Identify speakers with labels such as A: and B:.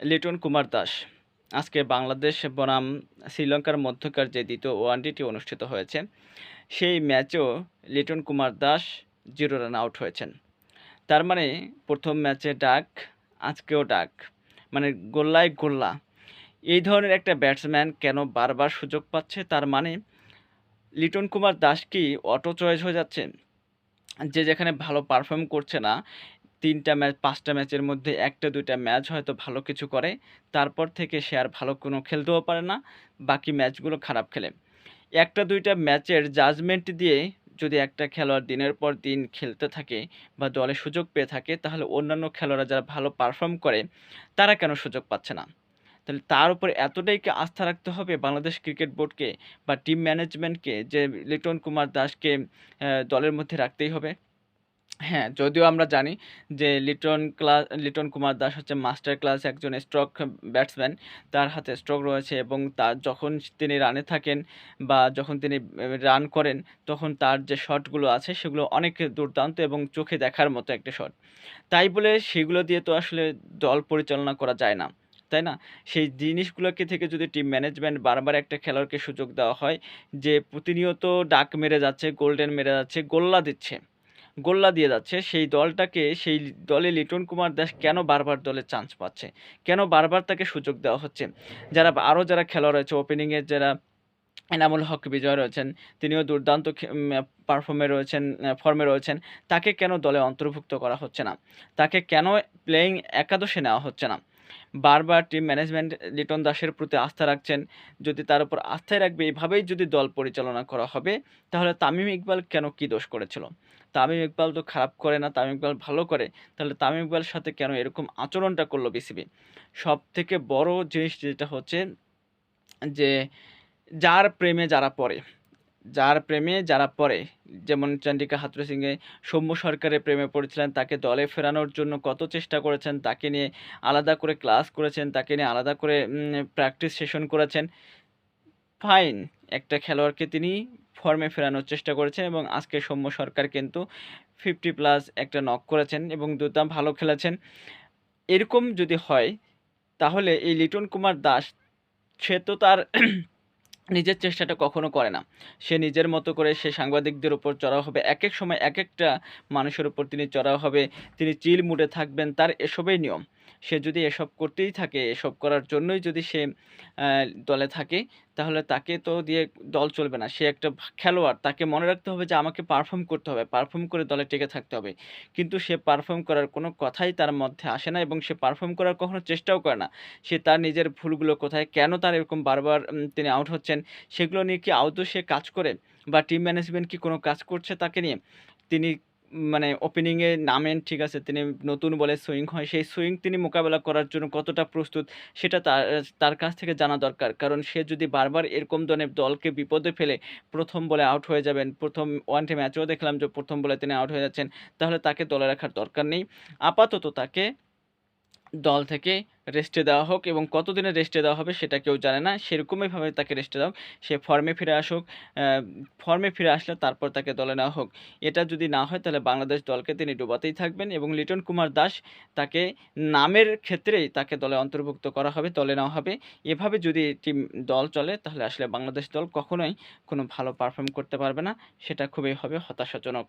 A: লিটন কুমার দাস। আজকে বাংলাদেশ বনাম শ্রীলঙ্কার মধ্যকার যে দ্বিতীয় ওয়ানডেটি অনুষ্ঠিত হয়েছে, সেই ম্যাচেও Liton Kumar Das zero run out হয়েছেন। তার মানে প্রথম ম্যাচে ডাক, আজকেও ডাক মানে গোল্লায় গোল্লা। এই ধরনের একটা ব্যাটসম্যান কেন বারবার সুযোগ পাচ্ছে? তার মানে লিটন কুমার দাস কি অটো চয়েস হয়ে যাচ্ছে? যে যেখানে ভালো পারফর্ম করছে না তিনটা ম্যাচ, পাঁচটা ম্যাচের মধ্যে একটা, দুইটা ম্যাচ হয়তো ভালো কিছু করে। তারপর থেকে সে আর ভালো কোনো খেলতেও পারে না, বাকি ম্যাচগুলো খারাপ খেলে। একটা, দুইটা ম্যাচের জাজমেন্ট দিয়ে যদি একটা খেলোয়াড় দিনের পর দিন খেলতে থাকে বা দলে সুযোগ পেয়ে থাকে, তাহলে অন্যান্য খেলোয়াড়রা যারা ভালো পারফর্ম করে, তারা কেন সুযোগ পাচ্ছে না? তাহলে তার উপর এতটাই কি আস্থা রাখতে হবে বাংলাদেশ ক্রিকেট বোর্ডকে বা টিম ম্যানেজমেন্টকে যে লিটন কুমার দাসকে দলের মধ্যে রাখতেই হবে? হ্যাঁ যদিও আমরা জানি যে লিটন ক্লাস লিটন কুমার দাস হচ্ছে মাস্টার ক্লাস একজন স্ট্রোক ব্যাটসম্যান তার হাতে স্ট্রোক রয়েছে এবং তার যখন তিনি রানে থাকেন বা যখন তিনি রান করেন, তখন তার যে শটগুলো আছে সেগুলো অনেক দুর্দান্ত এবং চোখে দেখার মতো একটা শট তাই বলে সেগুলো দিয়ে তো আসলে দল পরিচালনা করা যায় না, তাই না? সেই জিনিসগুলোকে থেকে যদি টিম ম্যানেজমেন্ট বারবার একটা খেলোয়াড়কে সুযোগ দেওয়া হয় যে প্রতিনিয়ত ডাক মেরে যাচ্ছে গোল্ডেন মেরে যাচ্ছে, গোল্লা দিচ্ছে গোল্লা দিয়ে যাচ্ছে। সেই দলটাকে, সেই দলে লিটন কুমার দাস কেন বারবার দলে চান্স পাচ্ছে? কেন বারবার তাকে সুযোগ দেওয়া হচ্ছে? যারা আরও যারা খেলোয়াড় রয়েছে ওপেনিংয়ের যারা এনামুল হক, বিজয় রয়েছেন, তিনিও দুর্দান্ত পারফর্মে রয়েছেন ফর্মে রয়েছেন, তাকে কেন দলে অন্তর্ভুক্ত করা হচ্ছে না? তাকে কেন প্লেয়িং একাদশে নেওয়া হচ্ছে না? বারবার টিম ম্যানেজমেন্ট লিটন দাসের প্রতি আস্থা রাখছেন। যদি তার উপর আস্থায় রাখবে, এভাবেই যদি দল পরিচালনা করা হবে, তাহলে তামিম ইকবাল কেন কী দোষ করেছিল? তামিম ইকবাল তো খারাপ করে না, তামিম ইকবাল ভালো করে, তাহলে তামিম ইকবালের সাথে কেন এরকম আচরণটা করল বিসিবি সব থেকে বড় জিনিস যেটা হচ্ছে যে, যার প্রেমে যারা পড়ে যার প্রেমে যারা পড়ে, যেমন চন্ডিকা হাথুরু সিংয়ে সৌম্য সরকারের প্রেমে পড়েছিলেন, তাকে দলে ফেরানোর জন্য কত চেষ্টা করেছেন, তাকে নিয়ে আলাদা করে ক্লাস করেছেন, তাকে নিয়ে আলাদা করে প্র্যাকটিস সেশন করেছেন। ফাইন, একটা খেলোয়াড়কে তিনি ফর্মে ফেরানোর চেষ্টা করেছেন এবং আজকে সৌম্য সরকার কিন্তু ফিফটি প্লাস একটা নক করেছেন এবং দুটা ভালো খেলেছেন। এরকম যদি হয়, তাহলে এই লিটন কুমার দাস, সে তো তার নিজের চেষ্টাটা কখনো করে না। সে নিজের মতো করে সে সাংবাদিকদের উপর চড়াও হবে। এক এক সময় এক একটা মানুষের উপর তিনি চড়াও হবে। তিনি চিল মুডে থাকবেন, তার এসবই নিয়ম। সে যদি এসব করতেই থাকে, এসব করার জন্যই যদি সে দলে থাকে, তাহলে তাকে তো দিয়ে দল চলবে না। সে একটা খেলোয়াড়, তাকে মনে রাখতে হবে যে আমাকে পারফর্ম করতে হবে পারফর্ম করে দলে টিকে থাকতে হবে। কিন্তু সে পারফর্ম করার কোনো কথাই তার মধ্যে আসে না এবং সে পারফর্ম করার কখনো চেষ্টাও করে না। সে তার নিজের ভুলগুলো কোথায়, কেন তার এরকম বারবার তিনি আউট হচ্ছেন, সেগুলো নিয়ে কি আদৌ সে কাজ করে? বা টিম ম্যানেজমেন্ট কি কোনো কাজ করছে তাকে নিয়ে? তিনি মানে ওপেনিংয়ে নামেন, ঠিক আছে, তিনি নতুন বলে সুইং হয়, সেই সুইং তিনি মোকাবেলা করার জন্য কতটা প্রস্তুত সেটা তার তার কাছ থেকে জানা দরকার। কারণ সে যদি বারবার এরকম ধরনের দলকে বিপদে ফেলে প্রথম বলে আউট হয়ে যাবেন, প্রথম ওয়ান ডে ম্যাচেও দেখলাম যে প্রথম বলে তিনি আউট হয়ে যাচ্ছেন, তাহলে তাকে দলে রাখার দরকার নেই। আপাতত তাকে দল থেকে রেস্টে দেওয়া হোক এবং কতদিনের রেস্টে দেওয়া হবে সেটা কেউ জানে না। সেরকমইভাবে তাকে রেস্টে হোক সে ফর্মে ফিরে আসুক ফর্মে ফিরে আসলে তারপর তাকে দলে নেওয়া হোক। এটা যদি না হয় তাহলে বাংলাদেশ দলকে তিনি ডুবাতেই থাকবেন এবং লিটন কুমার দাস তাকে নামের ক্ষেত্রেই তাকে দলে অন্তর্ভুক্ত করা হবে, দলে নেওয়া হবে। এভাবে যদি টিম, দল চলে তাহলে আসলে বাংলাদেশ দল কখনোই কোনো ভালো পারফর্ম করতে পারবে না। সেটা খুবই হবে হতাশাজনক।